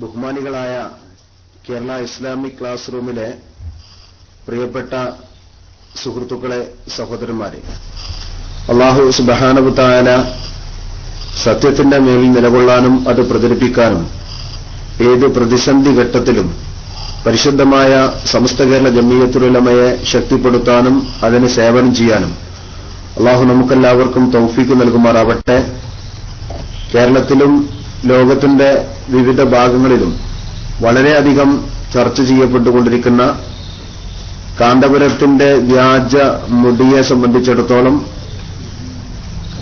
ബഹുമാനികളായ Kerala Islamic class റൂമിലെ പ്രിയപ്പെട്ട സുഹൃത്തുക്കളെ സഹോദരന്മാരെ. അള്ളാഹു സുബഹാനബുത്തായ സത്യത്തിന്റെ മേലിൽ നിലകൊള്ളാനും അത് പ്രചരിപ്പിക്കാനും ഏത് പ്രതിസന്ധി ഘട്ടത്തിലും പരിശുദ്ധമായ സമസ്ത കേരള ജമീയത്തുലമയെ ശക്തിപ്പെടുത്താനും അതിന് സേവനം ചെയ്യാനും അള്ളാഹു നമുക്കെല്ലാവർക്കും തൗഫീക്ക് നൽകുമാറാവട്ടെ. കേരളത്തിലും ലോകത്തിന്റെ വിവിധ ഭാഗങ്ങളിലും വളരെയധികം ചർച്ച ചെയ്യപ്പെട്ടുകൊണ്ടിരിക്കുന്ന കാന്തപുരത്തിന്റെ വ്യാജ മുടിയെ സംബന്ധിച്ചിടത്തോളം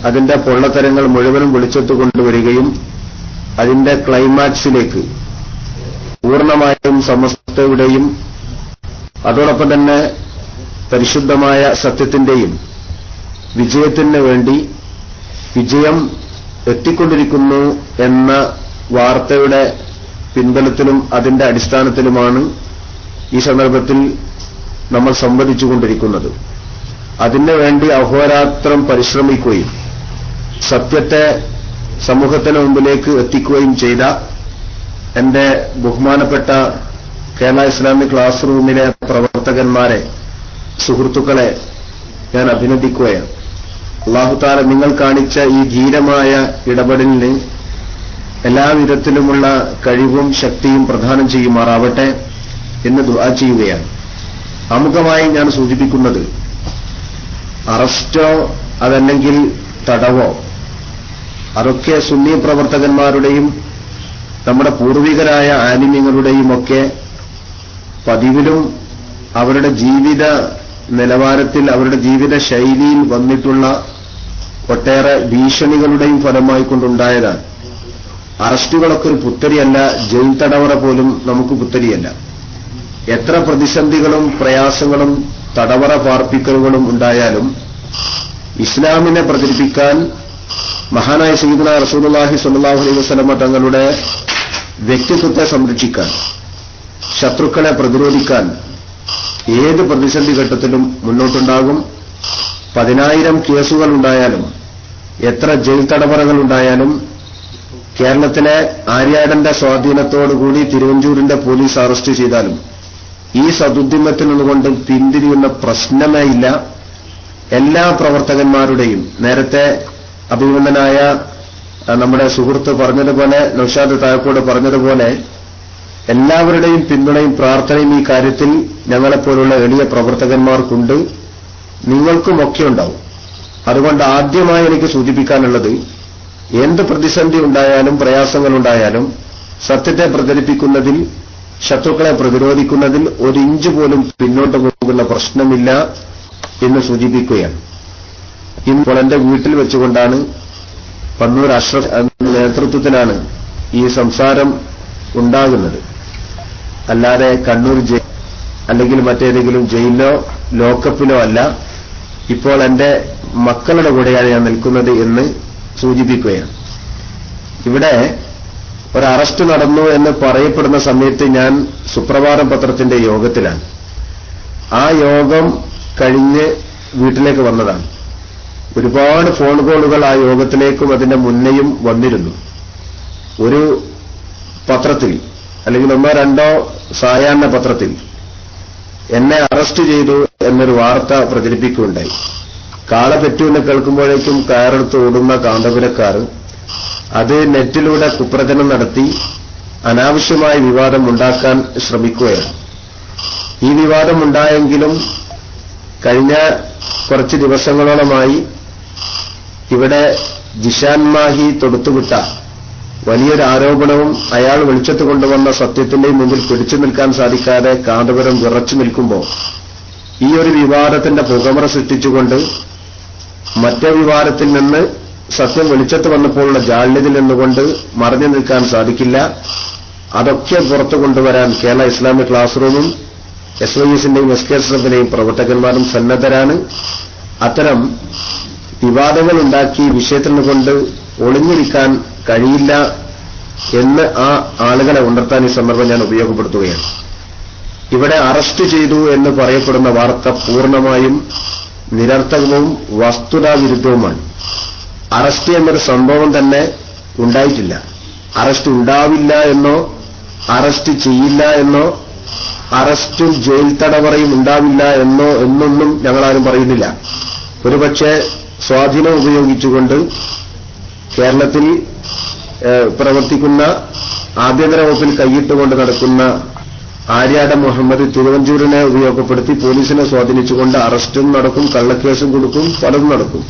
അതിന്റെ പൊള്ളത്തരങ്ങൾ മുഴുവനും വിളിച്ചെത്തുകൊണ്ടുവരികയും അതിന്റെ ക്ലൈമാക്സിലേക്ക് പൂർണമായും സമസ്തയുടെയും അതോടൊപ്പം തന്നെ പരിശുദ്ധമായ സത്യത്തിന്റെയും വിജയത്തിന് വേണ്ടി വിജയം എത്തിക്കൊണ്ടിരിക്കുന്നു എന്ന വാർത്തയുടെ പിൻബലത്തിലും അതിന്റെ അടിസ്ഥാനത്തിലുമാണ് ഈ സന്ദർഭത്തിൽ നമ്മൾ സംവദിച്ചുകൊണ്ടിരിക്കുന്നത്. അതിനു വേണ്ടി അഹോരാത്രം പരിശ്രമിക്കുകയും സത്യത്തെ സമൂഹത്തിന് മുമ്പിലേക്ക് എത്തിക്കുകയും ചെയ്ത എന്റെ ബഹുമാനപ്പെട്ട കേരള ഇസ്ലാമിക് ക്ലാസ് റൂമിലെ പ്രവർത്തകന്മാരെ സുഹൃത്തുക്കളെ ഞാൻ അഭിനന്ദിക്കുകയാണ്. അള്ളാഹുത്താല നിങ്ങൾ കാണിച്ച ഈ ധീരമായ ഇടപെടലിന് എല്ലാവിധത്തിലുമുള്ള കഴിവും ശക്തിയും പ്രദാനം ചെയ്യുമാറാവട്ടെ എന്ന് ദുആ ചെയ്യുകയാണ്. അമുഖമായി ഞാൻ സൂചിപ്പിക്കുന്നത് അറസ്റ്റോ അതല്ലെങ്കിൽ തടവോ അതൊക്കെ സുന്നി പ്രവർത്തകന്മാരുടെയും നമ്മുടെ പൂർവികരായ ആനിമ്യങ്ങളുടെയും ഒക്കെ പതിവിലും അവരുടെ ജീവിത നിലവാരത്തിൽ അവരുടെ ജീവിത ശൈലിയിൽ വന്നിട്ടുള്ള ഒട്ടേറെ ഭീഷണികളുടെയും ഫലമായി കൊണ്ടുണ്ടായതാണ്. അറസ്റ്റുകളൊക്കെ ഒരു പുത്തരിയല്ല ജയിൽ തടവറ പോലും നമുക്ക് പുത്തരിയല്ല. എത്ര പ്രതിസന്ധികളും പ്രയാസങ്ങളും തടവറ പാർപ്പിക്കലുകളും ഉണ്ടായാലും ഇസ്ലാമിനെ പ്രചരിപ്പിക്കാൻ മഹാനായ സീദന റസൂലുള്ളാഹി സ്വല്ലല്ലാഹു അലൈഹി വസ്ലമ തങ്ങളുടെ വ്യക്തിത്വത്തെ സംരക്ഷിക്കാൻ ശത്രുക്കളെ പ്രതിരോധിക്കാൻ ഏത് പ്രതിസന്ധി ഘട്ടത്തിലും മുന്നോട്ടുണ്ടാകും. പതിനായിരം കേസുകൾ ഉണ്ടായാലും എത്ര ജയിൽ തടവറകൾ ഉണ്ടായാലും കേരളത്തിലെ ആര്യാടന്റെ സ്വാധീനത്തോടുകൂടി തിരുവഞ്ചൂരിന്റെ പോലീസ് അറസ്റ്റ് ചെയ്താലും ഈ സതുദ്യമത്തിൽ നിന്നുകൊണ്ട് പിന്തിരിയുന്ന പ്രശ്നമേ ഇല്ല. എല്ലാ പ്രവർത്തകന്മാരുടെയും നേരത്തെ അഭിമന്ദനായ നമ്മുടെ സുഹൃത്ത് പറഞ്ഞതുപോലെ നൌഷാദ് തായക്കോട് പറഞ്ഞതുപോലെ എല്ലാവരുടെയും പിന്തുണയും പ്രാർത്ഥനയും ഈ കാര്യത്തിൽ ഞങ്ങളെപ്പോലുള്ള എളിയ പ്രവർത്തകന്മാർക്കുണ്ട്. നിങ്ങൾക്കുമൊക്കെ ഉണ്ടാവും. അതുകൊണ്ട് ആദ്യമായി എനിക്ക് സൂചിപ്പിക്കാനുള്ളത് എന്ത് പ്രതിസന്ധി ഉണ്ടായാലും പ്രയാസങ്ങളുണ്ടായാലും സത്യത്തെ പ്രചരിപ്പിക്കുന്നതിൽ ശത്രുക്കളെ പ്രതിരോധിക്കുന്നതിൽ ഒരു ഇഞ്ച് പോലും പിന്നോട്ട് പോകുന്ന പ്രശ്നമില്ല എന്ന് സൂചിപ്പിക്കുകയാണ്. ഇപ്പോൾ എന്റെ വീട്ടിൽ വെച്ചുകൊണ്ടാണ് പന്നൂർ അഷ്റഫ് നേതൃത്വത്തിലാണ് ഈ സംസാരം ഉണ്ടാകുന്നത്. അല്ലാതെ കണ്ണൂർ ജയിൽ അല്ലെങ്കിൽ മറ്റേതെങ്കിലും ജയിലിലോ ലോക്കപ്പിലോ അല്ല. ഇപ്പോൾ എന്റെ മക്കളുടെ കൂടെയാണ് ഞാൻ നിൽക്കുന്നത് എന്ന് സൂചിപ്പിക്കുകയാണ്. ഇവിടെ ഒരു അറസ്റ്റ് നടന്നു എന്ന് പറയപ്പെടുന്ന സമയത്ത് ഞാൻ സുപ്രഭാതം പത്രത്തിന്റെ യോഗത്തിലാണ്. ആ യോഗം കഴിഞ്ഞ് വീട്ടിലേക്ക് വന്നതാണ്. ഒരുപാട് ഫോൺ കോളുകൾ ആ യോഗത്തിലേക്കും അതിന്റെ മുന്നേയും വന്നിരുന്നു. ഒരു പത്രത്തിൽ അല്ലെങ്കിൽ ഒന്നോ രണ്ടോ സായാഹ്ന പത്രത്തിൽ എന്നെ അറസ്റ്റ് ചെയ്തു എന്നൊരു വാർത്ത പ്രചരിപ്പിക്കുകയുണ്ടായി. കാള പെറ്റുവിനെ കേൾക്കുമ്പോഴേക്കും കയറെടുത്ത് ഓടുന്ന കാന്തപുരക്കാർ അത് നെറ്റിലൂടെ കുപ്രചനം നടത്തി അനാവശ്യമായ വിവാദം ഉണ്ടാക്കാൻ ശ്രമിക്കുകയാണ്. ഈ വിവാദം ഉണ്ടായെങ്കിലും കഴിഞ്ഞ കുറച്ച് ദിവസങ്ങളോളമായി ഇവിടെ ജിഷാൻ മാഹി തൊടുത്തുവിട്ട വലിയൊരു ആരോപണവും അയാൾ വെളിച്ചത്ത് കൊണ്ടുവന്ന സത്യത്തിന്റെയും മുമ്പിൽ പിടിച്ചു നിൽക്കാൻ സാധിക്കാതെ കാന്തപുരം വിറച്ചു നിൽക്കുമ്പോൾ ഈ ഒരു വിവാദത്തിന്റെ പുകമറ സൃഷ്ടിച്ചുകൊണ്ട് മറ്റേ വിവാദത്തിൽ നിന്ന് സത്യം വെളിച്ചത്ത് വന്നപ്പോഴുള്ള ജാള്യതിൽ നിന്നുകൊണ്ട് മറഞ്ഞു നിൽക്കാൻ സാധിക്കില്ല. അതൊക്കെ പുറത്തു കൊണ്ടുവരാൻ കേരള ഇസ്ലാമിക് ക്ലാസ് റൂമും എസ് വൈ എസിന്റെയും എസ് കെ എസ് എഫിന്റെയും പ്രവർത്തകന്മാരും സന്നദ്ധരാണ്. അത്തരം വിവാദങ്ങൾ ഉണ്ടാക്കി വിഷയത്തിൽ നിന്നുകൊണ്ട് ഒളിഞ്ഞിരിക്കാൻ കഴിയില്ല എന്ന് ആ ആളുകളെ ഉണർത്താൻ ഈ സന്ദർഭം ഞാൻ ഉപയോഗപ്പെടുത്തുകയാണ്. ഇവിടെ അറസ്റ്റ് ചെയ്തു എന്ന് പറയപ്പെടുന്ന വാർത്ത പൂർണമായും നിരർത്ഥകവും വസ്തുതാവിരുദ്ധവുമാണ്. അറസ്റ്റ് എന്നൊരു സംഭവം തന്നെ ഉണ്ടായിട്ടില്ല. അറസ്റ്റ് ഉണ്ടാവില്ല എന്നോ അറസ്റ്റ് ചെയ്യില്ല എന്നോ അറസ്റ്റും ജയിൽ തടവറയും ഉണ്ടാവില്ല എന്നോ എന്നൊന്നും ഞങ്ങളാരും പറയുന്നില്ല. ഒരുപക്ഷെ സ്വാധീനം ഉപയോഗിച്ചുകൊണ്ട് കേരളത്തിൽ പ്രവർത്തിക്കുന്ന ആഭ്യന്തര വകുപ്പിൽ കൈയിട്ടുകൊണ്ട് നടക്കുന്ന ആര്യാട മുഹമ്മദ് തിരുവഞ്ചൂരിനെ ഉപയോഗപ്പെടുത്തി പോലീസിനെ സ്വാധീനിച്ചുകൊണ്ട് അറസ്റ്റും നടക്കും കള്ളക്കേസും കൊടുക്കും പലതും നടക്കും.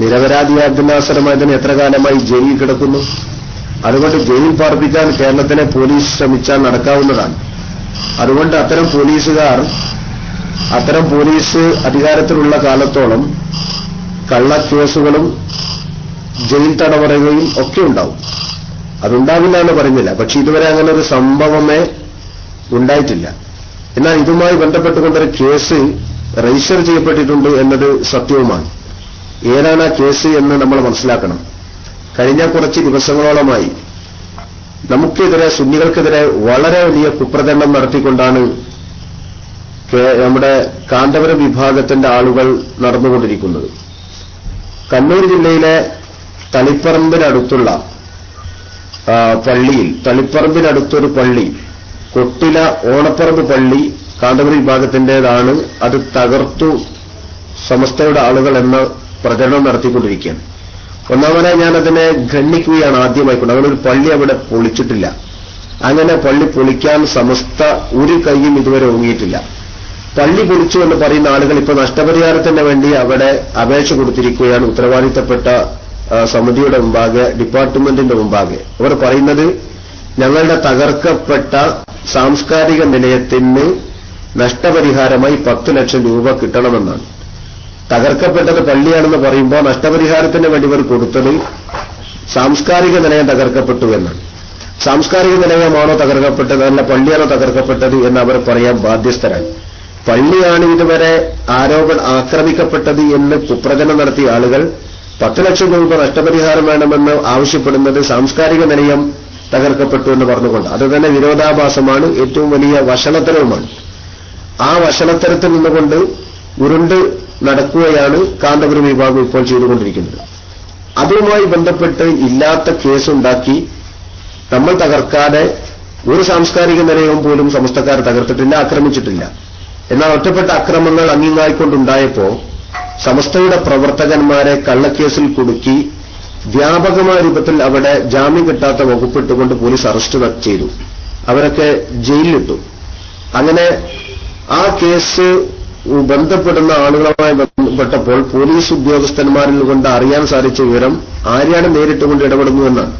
നിരപരാധി തന്നെ എത്ര കാലമായി ജയിലിൽ കിടക്കുന്നു? അതുകൊണ്ട് ജയിലിൽ പാർപ്പിക്കാൻ കേരളത്തിലെ പോലീസ് ശ്രമിച്ചാൽ നടക്കാവുന്നതാണ്. അതുകൊണ്ട് അത്തരം പോലീസുകാർ അത്തരം പോലീസ് അധികാരത്തിലുള്ള കാലത്തോളം കള്ളക്കേസുകളും ജയിൽ തടവറയും ഒക്കെ ഉണ്ടാവും. അതുണ്ടാവില്ല എന്ന് പറഞ്ഞില്ല പക്ഷെ ഇതുവരെ അങ്ങനെ ഒരു സംഭവമേ ഉണ്ടായിട്ടില്ല. എന്നാൽ ഇതുമായി ബന്ധപ്പെട്ടുകൊണ്ടൊരു കേസ് രജിസ്റ്റർ ചെയ്യപ്പെട്ടിട്ടുണ്ട് എന്നത് സത്യവുമാണ്. ഏതാണ് ആ കേസ് എന്ന് നമ്മൾ മനസ്സിലാക്കണം. കഴിഞ്ഞ കുറച്ച് ദിവസങ്ങളോളമായി നമുക്കെതിരെ സുന്നികൾക്കെതിരെ വളരെ വലിയ കുപ്രചരണം നടത്തിക്കൊണ്ടാണ് നമ്മുടെ കാന്തപുരം വിഭാഗത്തിന്റെ ആളുകൾ നടന്നുകൊണ്ടിരിക്കുന്നത്. കണ്ണൂർ ജില്ലയിലെ തളിപ്പറമ്പിനടുത്തുള്ള പള്ളിയിൽ തളിപ്പറമ്പിനടുത്തൊരു പള്ളി കൊട്ടില ഓണപ്പറമ്പ് പള്ളി കാന്തപുരി വിഭാഗത്തിന്റേതാണ് അത് തകർത്തു സമസ്തയുടെ ആളുകൾ എന്ന പ്രചരണം നടത്തിക്കൊണ്ടിരിക്കുകയാണ്. ഒന്നാമതായി ഞാൻ അതിനെ ഖണ്ഡിക്കുകയാണ് ആദ്യമായിക്കൊണ്ട്. അങ്ങനെ ഒരു പള്ളി അവിടെ പൊളിച്ചിട്ടില്ല. അങ്ങനെ പള്ളി പൊളിക്കാൻ സമസ്ത ഒരു കൈയും ഇതുവരെ ഒങ്ങിയിട്ടില്ല പള്ളി പൊളിച്ചു എന്ന് പറയുന്ന ആളുകൾ ഇപ്പൊ നഷ്ടപരിഹാരത്തിന് വേണ്ടി അവിടെ അപേക്ഷ കൊടുത്തിരിക്കുകയാണ്. ഉത്തരവാദിത്തപ്പെട്ട സമിതിയുടെ മുമ്പാകെ ഡിപ്പാർട്ട്മെന്റിന്റെ മുമ്പാകെ. അവർ പറയുന്നത് ഞങ്ങളുടെ തകർക്കപ്പെട്ട സാംസ്കാരിക നിലയത്തിന് നഷ്ടപരിഹാരമായി പത്ത് ലക്ഷം രൂപ കിട്ടണമെന്നാണ്. തകർക്കപ്പെട്ടത് പള്ളിയാണെന്ന് പറയുമ്പോൾ നഷ്ടപരിഹാരത്തിന് വേണ്ടി ഇവർ കൊടുത്തത് സാംസ്കാരിക നിലയം തകർക്കപ്പെട്ടു എന്നാണ്. സാംസ്കാരിക നിലയമാണോ തകർക്കപ്പെട്ടത് അല്ല പള്ളിയാണോ തകർക്കപ്പെട്ടത് എന്ന് അവർ പറയാൻ ബാധ്യസ്ഥരാണ്. പള്ളിയാണ് ഇതുവരെ ആരോപണം ആക്രമിക്കപ്പെട്ടത് എന്ന് കുപ്രചനം നടത്തിയ ആളുകൾ പത്ത് ലക്ഷം രൂപ നഷ്ടപരിഹാരം വേണമെന്ന് ആവശ്യപ്പെടുന്നത് സാംസ്കാരിക നിലയം തകർക്കപ്പെട്ടു എന്ന് പറഞ്ഞുകൊണ്ട്. അത് തന്നെ വിരോധാഭാസമാണ് ഏറ്റവും വലിയ വഷളത്തരവുമാണ്. ആ വഷളത്തരത്തിൽ നിന്നുകൊണ്ട് ഉരുണ്ട് നടക്കുകയാണ് കാന്തപുരം വിഭാഗം ഇപ്പോൾ ചെയ്തുകൊണ്ടിരിക്കുന്നത്. അതുമായി ബന്ധപ്പെട്ട് ഇല്ലാത്ത കേസുണ്ടാക്കി നമ്മൾ തകർക്കാതെ ഒരു സാംസ്കാരിക നിലയവും പോലും സമസ്തക്കാർ തകർത്തിട്ടില്ല ആക്രമിച്ചിട്ടില്ല. എന്നാൽ ഒറ്റപ്പെട്ട അക്രമങ്ങൾ അങ്ങിങ്ങായിക്കൊണ്ടുണ്ടായപ്പോ സമസ്തയുടെ പ്രവർത്തകന്മാരെ കള്ളക്കേസിൽ കുടുക്കി വ്യാപകമായ രൂപത്തിൽ അവിടെ ജാമ്യം കിട്ടാത്ത വകുപ്പിട്ടുകൊണ്ട് പോലീസ് അറസ്റ്റ് ചെയ്തു. അവരൊക്കെ ജയിലിലിട്ടു. അങ്ങനെ ആ കേസ് ബന്ധപ്പെടുന്ന ആളുകളുമായി ബന്ധപ്പെട്ടപ്പോൾ പോലീസ് ഉദ്യോഗസ്ഥന്മാരിൽ കൊണ്ട് അറിയാൻ സാധിച്ച വിവരം ആര്യാട് നേരിട്ടുകൊണ്ട് ഇടപെടുന്നു എന്നാണ്.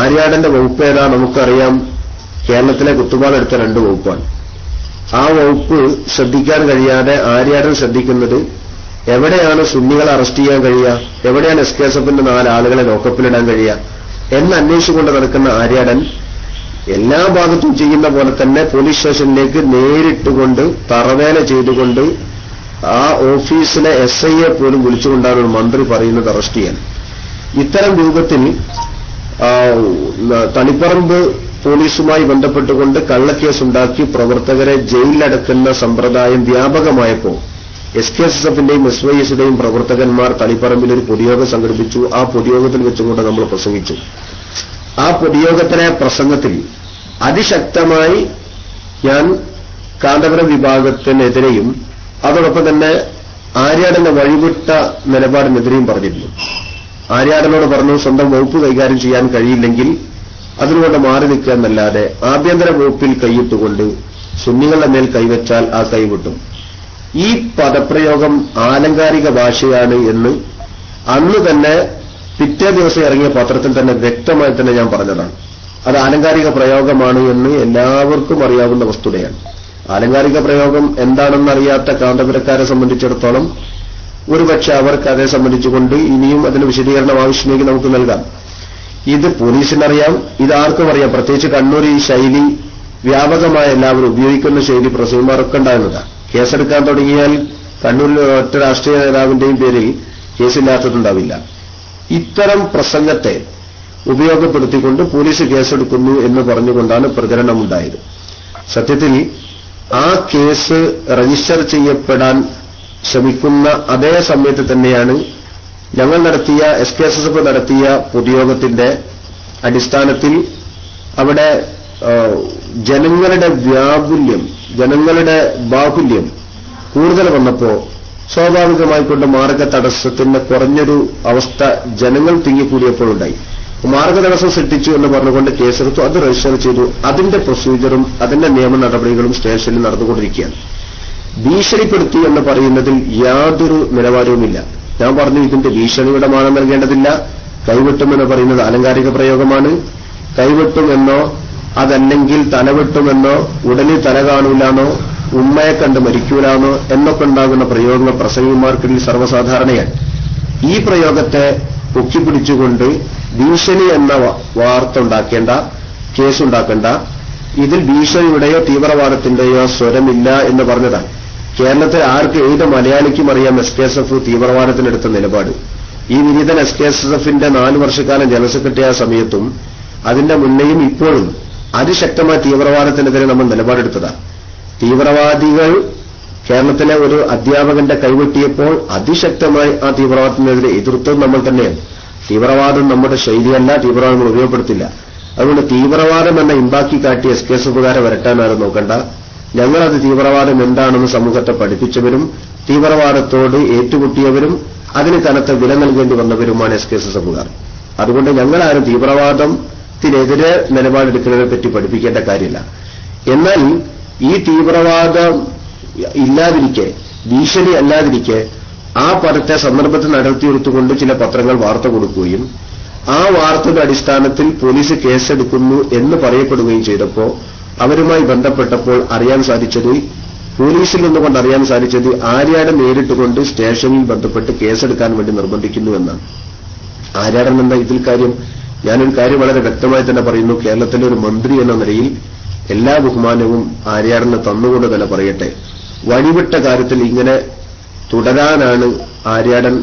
ആര്യാടന്റെ വകുപ്പ് ഏതാ നമുക്കറിയാം. കേരളത്തിലെ കുത്തുപാടെടുത്ത രണ്ട് വകുപ്പാണ്. ആ വകുപ്പ് ശ്രദ്ധിക്കാൻ കഴിയാതെ ആര്യാടൻ ശ്രദ്ധിക്കുന്നത് എവിടെയാണ് സുന്നികളെ അറസ്റ്റ് ചെയ്യാൻ കഴിയുക? എവിടെയാണ് എസ് കെ എസ് എഫിന്റെ നാല് ആളുകളെ ലോക്കപ്പിലിടാൻ കഴിയുക? എന്ന് അന്വേഷിച്ചുകൊണ്ട് നടക്കുന്ന ആര്യാടൻ എല്ലാ ഭാഗത്തും ചെയ്യുന്ന പോലെ തന്നെ പോലീസ് സ്റ്റേഷനിലേക്ക് നേരിട്ടുകൊണ്ട് തറവേല ചെയ്തുകൊണ്ട് ആ ഓഫീസിലെ എസ് ഐയെ പോലും വിളിച്ചുകൊണ്ടാണ് ഒരു മന്ത്രി പറയുന്നത് അറസ്റ്റ് ചെയ്യാൻ. ഇത്തരം രൂപത്തിൽ തണിപ്പറമ്പ് പോലീസുമായി ബന്ധപ്പെട്ടുകൊണ്ട് കള്ളക്കേസുണ്ടാക്കി പ്രവർത്തകരെ ജയിലിലടക്കുന്ന സമ്പ്രദായം വ്യാപകമായപ്പോൾ എസ് കെ എസ് എസ് എഫിന്റെയും എസ് വൈ എസിന്റെയും പ്രവർത്തകന്മാർ തളിപ്പറമ്പിൽ ഒരു പൊതുയോഗം സംഘടിപ്പിച്ചു. ആ പൊതുയോഗത്തിൽ വെച്ചുകൊണ്ട് നമ്മൾ പ്രസംഗിച്ചു. ആ പൊതുയോഗത്തിലെ പ്രസംഗത്തിൽ അതിശക്തമായി ഞാൻ കാന്തപുരം വിഭാഗത്തിനെതിരെയും അതോടൊപ്പം തന്നെ ആര്യാടന്റെ വഴിവിട്ട നിലപാടിനെതിരെയും പറഞ്ഞിരുന്നു. ആര്യാടനോട് പറഞ്ഞു സ്വന്തം വകുപ്പ് കൈകാര്യം ചെയ്യാൻ കഴിയില്ലെങ്കിൽ അതിനുകൊണ്ട് മാറി നിൽക്കുക എന്നല്ലാതെ ആഭ്യന്തര വകുപ്പിൽ കൈയിട്ടുകൊണ്ട് സുന്നികളുടെ മേൽ കൈവച്ചാൽ ആ കൈവിട്ടും ഈ പദപ്രയോഗം ആലങ്കാരിക ഭാഷയാണ് എന്ന് അന്ന് തന്നെ പിറ്റേ ദിവസം ഇറങ്ങിയ പത്രത്തിൽ തന്നെ വ്യക്തമായി തന്നെ ഞാൻ പറഞ്ഞതാണ്. അത് ആലങ്കാരിക പ്രയോഗമാണ് എന്ന് എല്ലാവർക്കും അറിയാവുന്ന വസ്തുതയാണ്. ആലങ്കാരിക പ്രയോഗം എന്താണെന്നറിയാത്ത കാന്തപുരക്കാരെ സംബന്ധിച്ചിടത്തോളം ഒരുപക്ഷെ അവർക്ക് അതേ സംബന്ധിച്ചുകൊണ്ട് ഇനിയും അതിന് വിശദീകരണം ആവശ്യമെങ്കിൽ നമുക്ക് നൽകാം. ഇത് പോലീസിനറിയാം ഇത് ആർക്കും അറിയാം. പ്രത്യേകിച്ച് കണ്ണൂർ ഈ ശൈലി വ്യാപകമായ എല്ലാവരും ഉപയോഗിക്കുന്ന ശൈലി പ്രസവന്മാരൊക്കെ ഉണ്ടാകുന്നതാണ് കേസെടുക്കാൻ തുടങ്ങിയാൽ കണ്ണൂരിലെ ഒറ്റ രാഷ്ട്രീയ നേതാവിന്റെയും പേരിൽ കേസില്ലാത്തതുണ്ടാവില്ല. ഇത്തരം പ്രസംഗത്തെ ഉപയോഗപ്പെടുത്തിക്കൊണ്ട് പോലീസ് കേസെടുക്കുന്നു എന്ന് പറഞ്ഞുകൊണ്ടാണ് പ്രചരണമുണ്ടായത്. സത്യത്തിൽ ആ കേസ് രജിസ്റ്റർ ചെയ്യപ്പെടാൻ ശ്രമിക്കുന്ന അതേ സമയത്ത് തന്നെയാണ് ഞങ്ങൾ നടത്തിയ S K S S F നടത്തിയ പൊതുയോഗത്തിന്റെ അടിസ്ഥാനത്തിൽ അവിടെ ജനങ്ങളുടെ വ്യാപുല്യം ജനങ്ങളുടെ ബാഹുല്യം കൂടുതൽ വന്നപ്പോ സ്വാഭാവികമായിക്കൊണ്ട് മാർഗ തടസ്സത്തിന്റെ കുറഞ്ഞൊരു അവസ്ഥ ജനങ്ങൾ തിങ്ങിക്കൂടിയപ്പോഴുണ്ടായി. മാർഗ തടസ്സം സൃഷ്ടിച്ചു എന്ന് പറഞ്ഞുകൊണ്ട് കേസെടുത്തു. അത് രജിസ്റ്റർ ചെയ്തു. അതിന്റെ പ്രൊസീജിയറും അതിന്റെ നിയമ നടപടികളും സ്റ്റേഷനിൽ നടന്നുകൊണ്ടിരിക്കുകയാണ്. ഭീഷണിപ്പെടുത്തി എന്ന് പറയുന്നതിൽ യാതൊരു നിലവാരവുമില്ല. ഞാൻ പറഞ്ഞു ഇതിന്റെ ഭീഷണിയുടെ മാനം നൽകേണ്ടതില്ല. കൈവെട്ടുമെന്ന് പറയുന്നത് ആലങ്കാരിക പ്രയോഗമാണ്. കൈവെട്ടുമെന്നോ അതല്ലെങ്കിൽ തലവെട്ടുമെന്നോ ഉടനെ തല കാണൂലാന്നോ ഉമ്മയെ കണ്ട് മരിക്കൂലാന്നോ എന്നൊക്കെ ഉണ്ടാകുന്ന പ്രയോഗങ്ങൾ പ്രസംഗിമാർക്കിടയിൽ സർവസാധാരണയാണ്. ഈ പ്രയോഗത്തെ പൊക്കിപ്പിടിച്ചുകൊണ്ട് ഭീഷണി എന്ന വാർത്ത ഉണ്ടാക്കേണ്ട കേസുണ്ടാക്കേണ്ട ഇതിൽ ഭീഷണിയുടെയോ തീവ്രവാദത്തിന്റെയോ സ്വരമില്ല എന്ന് പറഞ്ഞതാണ്. കേരളത്തിൽ ആർക്ക് ഏത് മലയാളിക്കും അറിയാം എസ് കെ എസ് എഫ് തീവ്രവാദത്തിനെടുത്ത നിലപാട്. ഈ വിനീതൻ എസ് കെ എസ് എഫിന്റെ നാല് വർഷക്കാലം ജനറൽ സെക്രട്ടറി സമയത്തും അതിന്റെ മുന്നേയും ഇപ്പോഴും അതിശക്തമായ തീവ്രവാദത്തിനെതിരെ നമ്മൾ നിലപാടെടുത്തതാണ് തീവ്രവാദികൾ കേരളത്തിലെ ഒരു അധ്യാപകന്റെ കൈവെട്ടിയപ്പോൾ അതിശക്തമായി ആ തീവ്രവാദത്തിനെതിരെ എതിർത്തത് നമ്മൾ തന്നെയാണ്. തീവ്രവാദം നമ്മുടെ ശൈലിയല്ല തീവ്രവാദം ഉപയോഗപ്പെടുത്തില്ല. അതുകൊണ്ട് തീവ്രവാദം എന്ന ഇമ്പാക്കി കാട്ടിയ എസ് കെ എസ് എഫുകാരെ വരട്ടാനാരും നോക്കണ്ട. ഞങ്ങളത് തീവ്രവാദം എന്താണെന്ന് സമൂഹത്തെ പഠിപ്പിച്ചവരും തീവ്രവാദത്തോട് ഏറ്റുമുട്ടിയവരും അതിന് കനത്ത വില നൽകേണ്ടി വന്നവരുമാണ് എസ് കെ എഫുകാർ അതുകൊണ്ട് ഞങ്ങളാരും തീവ്രവാദത്തിനെതിരെ നിലപാടെടുക്കുന്നതിനെ പറ്റി പഠിപ്പിക്കേണ്ട കാര്യമില്ല. എന്നാൽ ഈ തീവ്രവാദം ഇല്ലാതിരിക്കെ ഭീഷണി അല്ലാതിരിക്കെ ആ പദത്തെ സന്ദർഭത്തിൽ നടത്തിയെടുത്തുകൊണ്ട് ചില പത്രങ്ങൾ വാർത്ത കൊടുക്കുകയും ആ വാർത്തയുടെ അടിസ്ഥാനത്തിൽ പോലീസ് കേസെടുക്കുന്നു എന്ന് പറയപ്പെടുകയും ചെയ്തപ്പോ അവരുമായി ബന്ധപ്പെട്ടപ്പോൾ അറിയാൻ സാധിച്ചത് പോലീസിൽ നിന്നുകൊണ്ട് അറിയാൻ സാധിച്ചത് ആര്യാടെ നേരിട്ടുകൊണ്ട് സ്റ്റേഷനിൽ ബന്ധപ്പെട്ട് കേസെടുക്കാൻ വേണ്ടി നിർബന്ധിക്കുന്നു എന്നാണ്. ആര്യാടൻ എന്താ ഇതിൽ കാര്യം? ഞാനൊരു കാര്യം വളരെ വ്യക്തമായി തന്നെ പറയുന്നു. കേരളത്തിലെ ഒരു മന്ത്രി എന്ന നിലയിൽ എല്ലാ ബഹുമാനവും ആര്യാറിന് തന്നുകൊണ്ട് തന്നെ പറയട്ടെ. വഴിവിട്ട കാര്യത്തിൽ ഇങ്ങനെ തുടരാനാണ് ആര്യാടൻ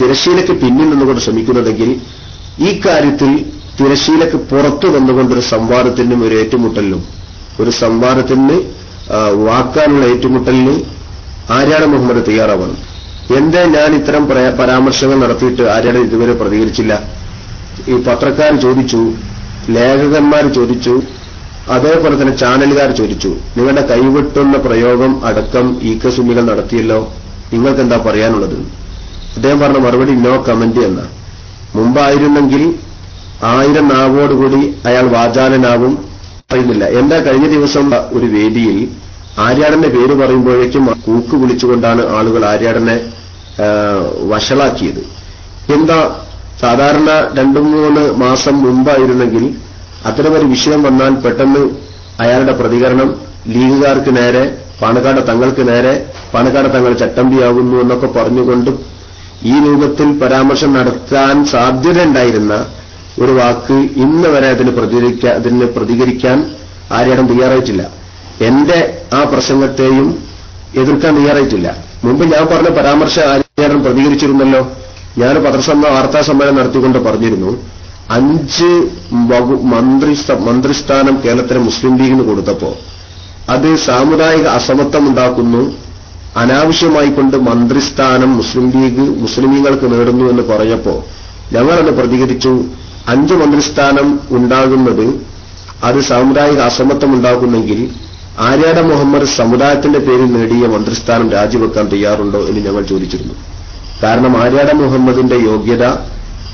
തിരശ്ശീലയ്ക്ക് പിന്നിൽ നിന്നുകൊണ്ട് ശ്രമിക്കുന്നതെങ്കിൽ ഈ കാര്യത്തിൽ തിരശ്ശീലയ്ക്ക് പുറത്തു നിന്നുകൊണ്ടൊരു സംവാദത്തിനും ഒരു ഏറ്റുമുട്ടലിനും ഒരു സംവാദത്തിന് വാക്കാനുള്ള ഏറ്റുമുട്ടലിന് ആര്യാടൻ മുഹമ്മദ് തയ്യാറാവണം. എന്തേ ഞാൻ ഇത്തരം പരാമർശങ്ങൾ നടത്തിയിട്ട് ആരുടെ ഇതുവരെ പ്രതികരിച്ചില്ല? ഈ പത്രക്കാർ ചോദിച്ചു ലേഖകന്മാർ ചോദിച്ചു അതേപോലെ തന്നെ ചാനലുകാർ ചോദിച്ചു നിങ്ങളുടെ കൈവിട്ടുന്ന പ്രയോഗം അടക്കം ഈ കസുമികൾ നടത്തിയല്ലോ? നിങ്ങൾക്ക് എന്താ പറയാനുള്ളത്? അദ്ദേഹം പറഞ്ഞ മറുപടി നോ കമന്റ് എന്ന. മുമ്പായിരുന്നെങ്കിൽ ആയിരം നാവോടുകൂടി അയാൾ വാചാലനാവും പറയുന്നില്ല. എന്താ കഴിഞ്ഞ ദിവസം ഒരു വേദിയിൽ ആര്യാടന്റെ പേര് പറയുമ്പോഴേക്കും കൂക്ക് വിളിച്ചുകൊണ്ടാണ് ആളുകൾ ആര്യാടനെ വഷളാക്കിയത്. എന്താ സാധാരണ രണ്ടു മൂന്ന് മാസം മുമ്പായിരുന്നെങ്കിൽ അത്തരമൊരു വിഷയം വന്നാൽ പെട്ടെന്ന് അയാളുടെ പ്രതികരണം ലീഗുകാർക്ക് നേരെ പാണക്കാട് തങ്ങൾക്ക് നേരെ പാണക്കാട് തങ്ങൾ ചട്ടമ്പിയാകുന്നു എന്നൊക്കെ പറഞ്ഞുകൊണ്ട് ഈ രൂപത്തിൽ പരാമർശം നടത്താൻ സാധ്യതയുണ്ടായിരുന്ന ഒരു വാക്ക് ഇന്ന് വരെ അതിന് പ്രതികരിക്കാൻ അതിന് പ്രതികരിക്കാൻ ആരെയും തയ്യാറായിട്ടില്ല. എന്റെ ആ പ്രസംഗത്തെയും എതിർക്കാൻ തയ്യാറായിട്ടില്ല. മുമ്പ് ഞാൻ പറഞ്ഞ പരാമർശം ആര്യാടൻ പ്രതികരിച്ചിരുന്നല്ലോ. ഞാൻ പത്രസമ്മ വാർത്താ സമ്മേളനം നടത്തിക്കൊണ്ട് പറഞ്ഞിരുന്നു. അഞ്ച് മന്ത്രി മന്ത്രിസ്ഥാനം കേരളത്തിലെ മുസ്ലിം ലീഗിന് കൊടുത്തപ്പോ അത് സാമുദായിക അസമത്വം ഉണ്ടാക്കുന്നു അനാവശ്യമായി കൊണ്ട് മന്ത്രിസ്ഥാനം മുസ്ലിം ലീഗ് മുസ്ലിം ലീഗുകൾക്ക് നേടുന്നു എന്ന് പറഞ്ഞപ്പോ ഞങ്ങളത് പ്രതികരിച്ചു. അഞ്ച് മന്ത്രിസ്ഥാനം ഉണ്ടാകുന്നത് അത് സാമുദായിക അസമത്വം ഉണ്ടാക്കുന്നെങ്കിൽ ആര്യാട മുഹമ്മദ് സമുദായത്തിന്റെ പേരിൽ നേടിയ മന്ത്രിസ്ഥാനം രാജിവെക്കാൻ തയ്യാറുണ്ടോ എന്ന് ഞങ്ങൾ ചോദിച്ചിരുന്നു. കാരണം ആര്യാട മുഹമ്മദിന്റെ യോഗ്യത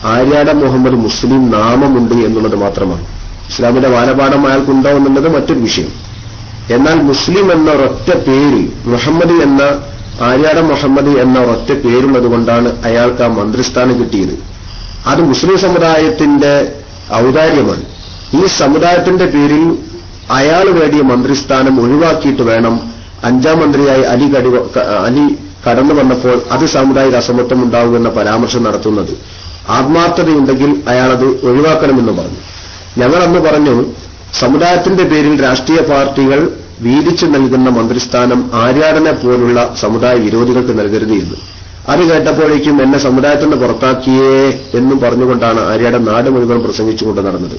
ആര്യാട മുഹമ്മദ് മുസ്ലിം നാമമുണ്ട് എന്നുള്ളത് മാത്രമാണ്. ഇസ്ലാമിന്റെ ബാലപാഠം അയാൾക്കുണ്ടോ എന്നുള്ളത് മറ്റൊരു വിഷയം. എന്നാൽ മുസ്ലിം എന്ന ഒരൊറ്റ പേര് മുഹമ്മദ് എന്ന ആര്യാട മുഹമ്മദ് എന്ന ഒരൊറ്റ പേരുള്ളത് കൊണ്ടാണ് അയാൾക്ക് ആ മന്ത്രിസ്ഥാനം കിട്ടിയത്. അത് മുസ്ലിം സമുദായത്തിന്റെ ഔദാര്യമാണ്. ഈ സമുദായത്തിന്റെ പേരിൽ അയാൾ നേടിയ മന്ത്രിസ്ഥാനം ഒഴിവാക്കിയിട്ട് വേണം അഞ്ചാം മന്ത്രിയായി അലി കടി അലി കടന്നു വന്നപ്പോൾ അത് സാമുദായിക അസമത്വം ഉണ്ടാവുമെന്ന പരാമർശം നടത്തുന്നത്. ആത്മാർത്ഥതയുണ്ടെങ്കിൽ അയാളത് ഒഴിവാക്കണമെന്ന് പറഞ്ഞു. ഞങ്ങൾ അന്ന് പറഞ്ഞു സമുദായത്തിന്റെ പേരിൽ രാഷ്ട്രീയ പാർട്ടികൾ വീതിച്ചു നൽകുന്ന മന്ത്രിസ്ഥാനം ആര്യാടനെ പോലുള്ള സമുദായ വിരോധികൾക്ക് നൽകരുത് എന്ന്. അത് കേട്ടപ്പോഴേക്കും എന്നെ സമുദായത്തിന് പുറത്താക്കിയേ എന്നും പറഞ്ഞുകൊണ്ടാണ് ആര്യാടൻ നാട് മുഴുവൻ പ്രസംഗിച്ചുകൊണ്ട് നടന്നത്.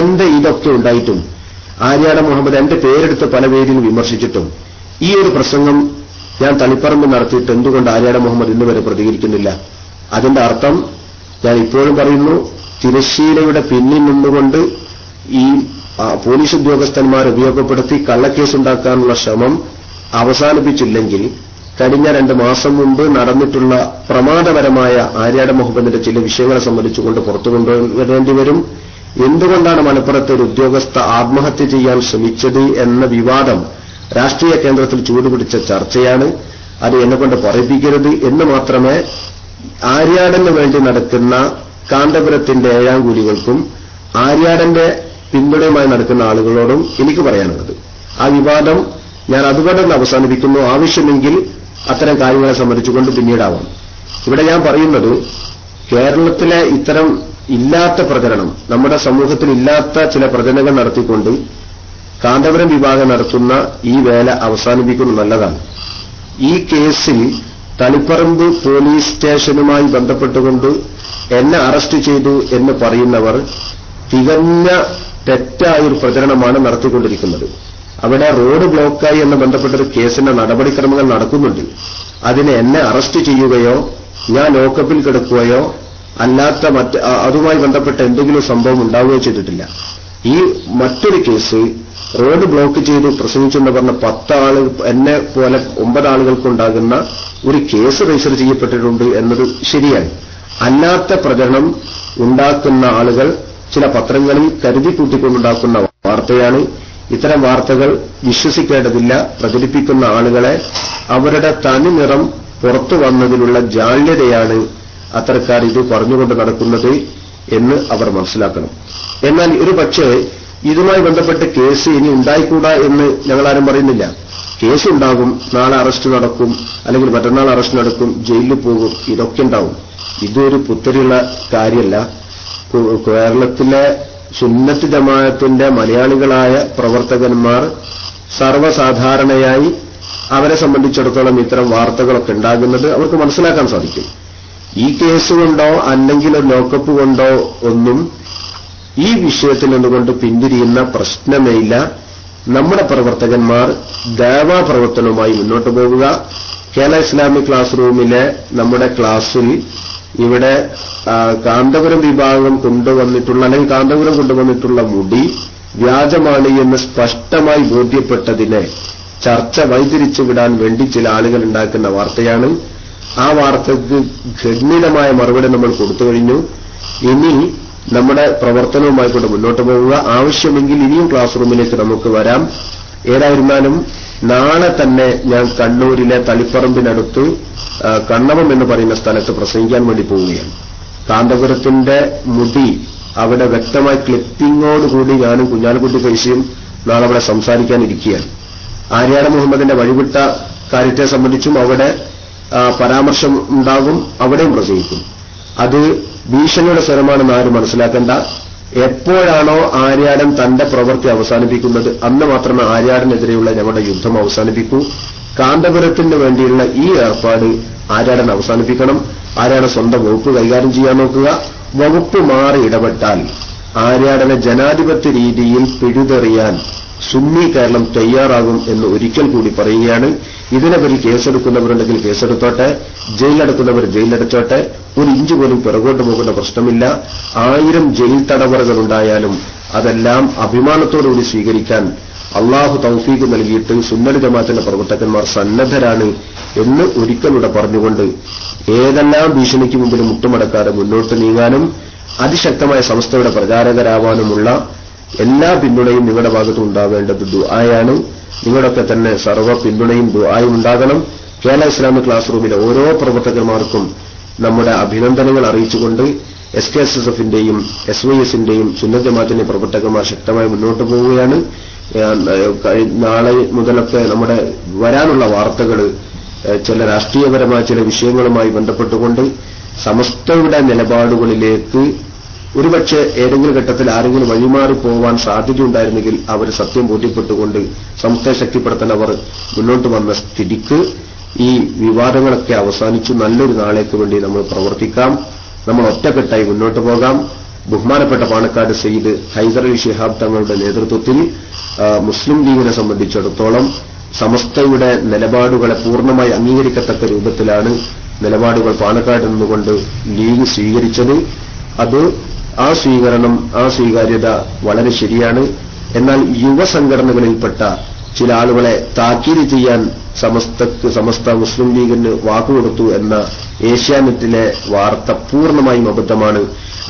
എന്ത് ഇതൊക്കെ ഉണ്ടായിട്ടും ആര്യാട മുഹമ്മദ് എന്റെ പേരെടുത്ത് പല പേരിൽ വിമർശിച്ചിട്ടും ഈ ഒരു പ്രസംഗം ഞാൻ തളിപ്പറമ്പ് നടത്തിയിട്ട് എന്തുകൊണ്ട് ആര്യാട മുഹമ്മദ് ഇന്ന് വരെ പ്രതികരിക്കുന്നില്ല? അതിന്റെ അർത്ഥം ഞാൻ ഇപ്പോഴും പറയുന്നു തിരശ്ശീലയുടെ പിന്നിൽ നിന്നുകൊണ്ട് ഈ പോലീസ് ഉദ്യോഗസ്ഥന്മാർ ഉപയോഗപ്പെടുത്തി കള്ളക്കേസുണ്ടാക്കാനുള്ള ശ്രമം അവസാനിപ്പിച്ചില്ലെങ്കിൽ കഴിഞ്ഞ രണ്ട് മാസം മുമ്പ് നടന്നിട്ടുള്ള പ്രമാദപരമായ ആര്യാട മുഹമ്മദിന്റെ ചില വിഷയങ്ങളെ സംബന്ധിച്ചുകൊണ്ട് പുറത്തു കൊണ്ടുവരേണ്ടി വരും. എന്തുകൊണ്ടാണ് മലപ്പുറത്ത് ഒരു ഉദ്യോഗസ്ഥ ആത്മഹത്യ ചെയ്യാൻ ശ്രമിച്ചത് എന്ന വിവാദം രാഷ്ട്രീയ കേന്ദ്രത്തിൽ ചൂടുപിടിച്ച ചർച്ചയാണ്. അത് എന്നെക്കൊണ്ട് പറയിപ്പിക്കരുത് എന്ന് മാത്രമേ ആര്യാടന് വേണ്ടി നടക്കുന്ന കാന്തപുരത്തിന്റെ ഏഴാം കൂലികൾക്കും ആര്യാടന്റെ പിന്തുണയുമായി നടക്കുന്ന ആളുകളോടും എനിക്ക് പറയാനുള്ളത്. ആ വിവാദം ഞാൻ അതുകൊണ്ട് തന്നെ അവസാനിപ്പിക്കുന്നു. ആവശ്യമെങ്കിൽ അത്തരം കാര്യങ്ങളെ സംബന്ധിച്ചുകൊണ്ട് പിന്നീടാവാം. ഇവിടെ ഞാൻ പറയുന്നത് കേരളത്തിലെ ഇത്തരം ഇല്ലാത്ത പ്രചരണം. നമ്മുടെ സമൂഹത്തിൽ ഇല്ലാത്ത ചില പ്രചരണങ്ങൾ നടത്തിക്കൊണ്ട് കാന്തപുരം വിഭാഗം നടത്തുന്ന ഈ വേല അവസാനിപ്പിക്കുന്നത് നല്ലതാണ്. ഈ കേസിൽ തളിപ്പറമ്പ് പോലീസ് സ്റ്റേഷനുമായി ബന്ധപ്പെട്ടുകൊണ്ട് എന്നെ അറസ്റ്റ് ചെയ്തു എന്ന് പറയുന്നവർ തികഞ്ഞ തെറ്റായ ഒരു പ്രചരണമാണ് നടത്തിക്കൊണ്ടിരിക്കുന്നത്. അവിടെ റോഡ് ബ്ലോക്കായി എന്ന് ബന്ധപ്പെട്ടൊരു കേസിന്റെ നടപടിക്രമങ്ങൾ നടക്കുന്നുണ്ട്. അതിന് എന്നെ അറസ്റ്റ് ചെയ്യുകയോ ഞാൻ ലോക്കപ്പിൽ കിടക്കുകയോ അല്ലാത്ത മറ്റ് അതുമായി ബന്ധപ്പെട്ട എന്തെങ്കിലും സംഭവം ഉണ്ടാവുകയോ ചെയ്തിട്ടില്ല. ഈ മറ്റൊരു കേസ് റോഡ് ബ്ലോക്ക് ചെയ്ത് പ്രസംഗിച്ചെന്ന് പറഞ്ഞ പത്ത് ആളുകൾ എന്നെ പോലെ ഒമ്പത് ആളുകൾക്കുണ്ടാകുന്ന ഒരു കേസ് രജിസ്റ്റർ ചെയ്യപ്പെട്ടിട്ടുണ്ട് എന്നത് ശരിയാണ്. അല്ലാത്ത പ്രചരണം ഉണ്ടാക്കുന്ന ആളുകൾ ചില പത്രങ്ങളിൽ കരുതി കൂട്ടിക്കൊണ്ടുണ്ടാക്കുന്ന വാർത്തയാണ്. ഇത്തരം വാർത്തകൾ വിശ്വസിക്കേണ്ടതില്ല. പ്രചരിപ്പിക്കുന്ന ആളുകളെ അവരുടെ തനി നിറം പുറത്തു വന്നതിലുള്ള ജാള്യതയാണ് അത്തരക്കാർ ഇത് പറഞ്ഞുകൊണ്ട് നടക്കുന്നത് എന്ന് അവർ മനസ്സിലാക്കണം. എന്നാൽ ഒരു പക്ഷേ ഇതുമായി ബന്ധപ്പെട്ട് കേസ് ഇനി ഉണ്ടായിക്കൂടാ എന്ന് ഞങ്ങളാരും പറയുന്നില്ല. കേസ് ഉണ്ടാകും നാളെ അറസ്റ്റ് നടക്കും അല്ലെങ്കിൽ മറ്റന്നാൾ അറസ്റ്റ് നടക്കും ജയിലിൽ പോകും ഇതൊക്കെ ഉണ്ടാവും. ഇതൊരു പുത്തരിയുള്ള കാര്യമല്ല കേരളത്തിലെ സുന്നത്ത് ജമാഅത്തിന്റെ മലയാളികളായ പ്രവർത്തകന്മാർ സർവസാധാരണയായി അവരെ സംബന്ധിച്ചിടത്തോളം ഇത്തരം വാർത്തകളൊക്കെ ഉണ്ടാകുന്നത് അവർക്ക് മനസ്സിലാക്കാൻ സാധിക്കും. ഈ കേസ് കൊണ്ടോ അല്ലെങ്കിൽ ഒരു ലോക്കപ്പ് കൊണ്ടോ ഒന്നും ഈ വിഷയത്തിൽ നിന്നുകൊണ്ട് പിന്തിരിയുന്ന പ്രശ്നമേയില്ല. നമ്മുടെ പ്രവർത്തകന്മാർ ദേവാ പ്രവർത്തനവുമായി മുന്നോട്ട് പോകുക. കേരള ഇസ്ലാമിക് ക്ലാസ് റൂമിലെ നമ്മുടെ ക്ലാസ്സിൽ ഇവിടെ കാന്തപുരം വിഭാഗം കൊണ്ടുവന്നിട്ടുള്ള അല്ലെങ്കിൽ കാന്തപുരം കൊണ്ടുവന്നിട്ടുള്ള മുടി വ്യാജമാണ് എന്ന് സ്പഷ്ടമായി ബോധ്യപ്പെട്ടതിനെ ചർച്ച വൈതിരിച്ചു വിടാൻ വേണ്ടി ചില ആളുകൾ ഉണ്ടാക്കുന്ന വാർത്തയാണ്. ആ വാർത്തയ്ക്ക് ഗണ്യമായ മറുപടി നമ്മൾ കൊടുത്തു കഴിഞ്ഞു. ഇനി നമ്മുടെ പ്രവർത്തനവുമായി കൊണ്ട് മുന്നോട്ട് പോവുക. ആവശ്യമെങ്കിൽ ഇനിയും ക്ലാസ് റൂമിലേക്ക് നമുക്ക് വരാം. ഏതായിരുന്നാലും നാളെ തന്നെ ഞാൻ കണ്ണൂരിലെ തളിപ്പറമ്പിനടുത്ത് കണ്ണവം എന്ന് പറയുന്ന സ്ഥലത്ത് പ്രസംഗിക്കാൻ വേണ്ടി പോവുകയാണ്. കാന്തപുരത്തിന്റെ മുടി അവിടെ വ്യക്തമായി ക്ലിപ്പിങ്ങോടുകൂടി ഞാനും കുഞ്ഞാലിക്കുട്ടി പൈസയും നാളെ അവിടെ സംസാരിക്കാനിരിക്കുകയാണ്. ആര്യാട മുഹമ്മദിന്റെ വഴിവിട്ട കാര്യത്തെ സംബന്ധിച്ചും അവിടെ പരാമർശം ഉണ്ടാകും അവിടെയും പ്രസംഗിക്കും. അത് ഭീഷണിയുടെ സ്വരമാണെന്ന് ആരും മനസ്സിലാക്കേണ്ട. എപ്പോഴാണോ ആര്യാടൻ തന്റെ പ്രവൃത്തി അവസാനിപ്പിക്കുന്നത് അന്ന് മാത്രമേ ആര്യാടനെതിരെയുള്ള ഞങ്ങളുടെ യുദ്ധം അവസാനിപ്പിക്കൂ. കാന്തപുരത്തിന് വേണ്ടിയുള്ള ഈ ഏർപ്പാട് ആര്യാടൻ അവസാനിപ്പിക്കണം. ആര്യാടൻ സ്വന്തം വകുപ്പ് കൈകാര്യം ചെയ്യാൻ നോക്കുക. വകുപ്പ് മാറി ഇടപെട്ടാൽ ആര്യാടനെ ജനാധിപത്യ രീതിയിൽ പിഴുതെറിയാൻ സുന്നി കേരളം തയ്യാറാകും എന്ന് ഒരിക്കൽ കൂടി പറയുകയാണ്. ഇതിനെപ്പറ്റി കേസെടുക്കുന്നവരുണ്ടെങ്കിൽ കേസെടുത്തോട്ടെ ജയിലടക്കുന്നവർ ജയിലടച്ചോട്ടെ ഒരു ഇഞ്ച് പോലും പിറകോട്ട് പോകുന്ന പ്രശ്നമില്ല. ആയിരം ജയിൽ തടവറകൾ ഉണ്ടായാലും അതെല്ലാം അഭിമാനത്തോടുകൂടി സ്വീകരിക്കാൻ അള്ളാഹു തൗഫീഖ് നൽകിയിട്ട് സുന്നൽ ജമാത്തിന്റെ പ്രവർത്തകന്മാർ സന്നദ്ധരാണ് എന്ന് ഒരിക്കലൂടെ പറഞ്ഞുകൊണ്ട് ഏതെല്ലാം ഭീഷണിക്ക് മുമ്പിൽ മുട്ടുമടക്കാതെ മുന്നോട്ട് നീങ്ങാനും അതിശക്തമായ സംസ്ഥയുടെ പ്രചാരകരാവാനുമുള്ള എല്ലാ പിന്തുണയും നിങ്ങളുടെ ഭാഗത്തും ഉണ്ടാവേണ്ടത് ദുആയാണ്. നിങ്ങളൊക്കെ തന്നെ സർവ പിന്തുണയും ദുആയും ഉണ്ടാകണം. കേരള ഇസ്ലാമിക് ക്ലാസ് റൂമിലെ ഓരോ പ്രവർത്തകന്മാർക്കും നമ്മുടെ അഭിനന്ദനങ്ങൾ അറിയിച്ചുകൊണ്ട് എസ് കെ എസ് എസ് എഫിന്റെയും എസ് വൈ എസിന്റെയും സുന്നജമാത്തിന്റെ പ്രവർത്തകന്മാർ ശക്തമായി മുന്നോട്ട് പോവുകയാണ്. നാളെ മുതലൊക്കെ നമ്മുടെ വരാനുള്ള വാർത്തകൾ ചില രാഷ്ട്രീയപരമായ ചില വിഷയങ്ങളുമായി ബന്ധപ്പെട്ടുകൊണ്ട് സമസ്തയുടെ നിലപാടുകളിലേക്ക് ഒരുപക്ഷെ ഏതെങ്കിലും ഘട്ടത്തിൽ ആരെങ്കിലും വഴിമാറി പോവാൻ സാധ്യതയുണ്ടായിരുന്നെങ്കിൽ അവർ സത്യം ബോധ്യപ്പെട്ടുകൊണ്ട് സംസ്ഥയെ ശക്തിപ്പെടുത്താൻ അവർ മുന്നോട്ട് വന്ന സ്ഥിതിക്ക് ഈ വിവാദങ്ങളൊക്കെ അവസാനിച്ചു. നല്ലൊരു നാളേക്ക് വേണ്ടി നമ്മൾ പ്രവർത്തിക്കാം. നമ്മൾ ഒറ്റക്കെട്ടായി മുന്നോട്ട് പോകാം. ബഹുമാനപ്പെട്ട പാണക്കാട് സയ്യിദ് അലി ശിഹാബ് തങ്ങളുടെ നേതൃത്വത്തിൽ മുസ്ലിം ലീഗിനെ സംബന്ധിച്ചിടത്തോളം സമസ്തയുടെ നിലപാടുകളെ പൂർണമായി അംഗീകരിക്കത്തക്ക രൂപത്തിലാണ് നിലപാടുകൾ പാണക്കാട് നിന്നുകൊണ്ട് ലീഗ് സ്വീകരിച്ചത്. അത് ആ സ്വീകരണം ആ സ്വീകാര്യത വളരെ ശരിയാണ്. എന്നാൽ യുവസംഘടനകളിൽപ്പെട്ട ചില ആളുകളെ താക്കീത് ചെയ്യാൻ സമസ്തക്ക് സമസ്ത മുസ്ലിം ലീഗിന് വാക്കുകൊടുത്തു എന്ന ഏഷ്യാനെറ്റിലെ വാർത്ത പൂർണമായും അബദ്ധമാണ്.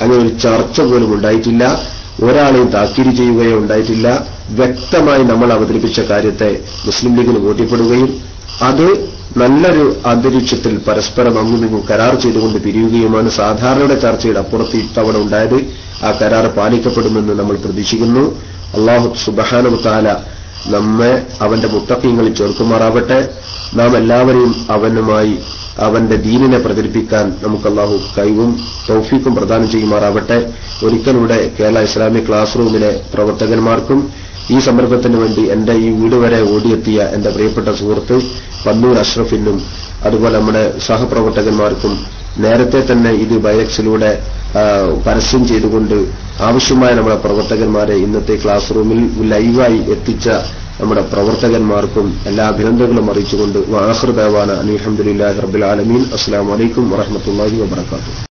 അങ്ങനെ ഒരു ചർച്ച പോലും ഉണ്ടായിട്ടില്ല. ഒരാളെയും താക്കീത് ചെയ്യുകയോ ഉണ്ടായിട്ടില്ല. വ്യക്തമായി നമ്മൾ അവതരിപ്പിച്ച കാര്യത്തെ മുസ്ലിം ലീഗിന് ബോധ്യപ്പെടുകയും അത് നല്ലൊരു അന്തരീക്ഷത്തിൽ പരസ്പരം അങ്ങുമിങ്ങും കരാർ ചെയ്തുകൊണ്ട് പിരിയുകയുമാണ്. സാധാരണയുടെ ചർച്ചയുടെ അപ്പുറത്ത് ഇത്തവണ ഉണ്ടായത് ആ കരാർ പാലിക്കപ്പെടുമെന്ന് നമ്മൾ പ്രതീക്ഷിക്കുന്നു. അള്ളാഹു സുബഹാനുത്താല നമ്മെ അവന്റെ മുത്തക്കീങ്ങളിൽ ചേർക്കുമാറാവട്ടെ. നാം എല്ലാവരെയും അവനുമായി അവന്റെ ദീനിനെ പ്രചരിപ്പിക്കാൻ നമുക്ക് അള്ളാഹു കൈവും തൗഫീക്കും പ്രദാനം ചെയ്യുമാറാവട്ടെ. ഒരിക്കലൂടെ കേരള ഇസ്ലാമിക് ക്ലാസ് റൂമിലെ പ്രവർത്തകന്മാർക്കും ഈ സന്ദർഭത്തിന് വേണ്ടി എന്റെ ഈ വീട് വരെ ഓടിയെത്തിയ എന്റെ പ്രിയപ്പെട്ട സുഹൃത്ത് പന്നൂർ അഷ്റഫിനും അതുപോലെ നമ്മുടെ സഹപ്രവർത്തകന്മാർക്കും നേരത്തെ തന്നെ ഇത് ബൈലക്സിലൂടെ പരസ്യം ചെയ്തുകൊണ്ട് ആവശ്യമായ നമ്മുടെ പ്രവർത്തകന്മാരെ ഇന്നത്തെ ക്ലാസ് റൂമിൽ ലൈവായി എത്തിച്ച നമ്മുടെ പ്രവർത്തകന്മാർക്കും എല്ലാ അഭിനന്ദനങ്ങളും അറിയിച്ചുകൊണ്ട് വാഹൃദേവാന അലഹമുല്ലാ റബുൽ ആലമീൻ. അസ്സാം വലൈക്കും വറഹമത്തല്ലാഹി വാബർക്കാത്തു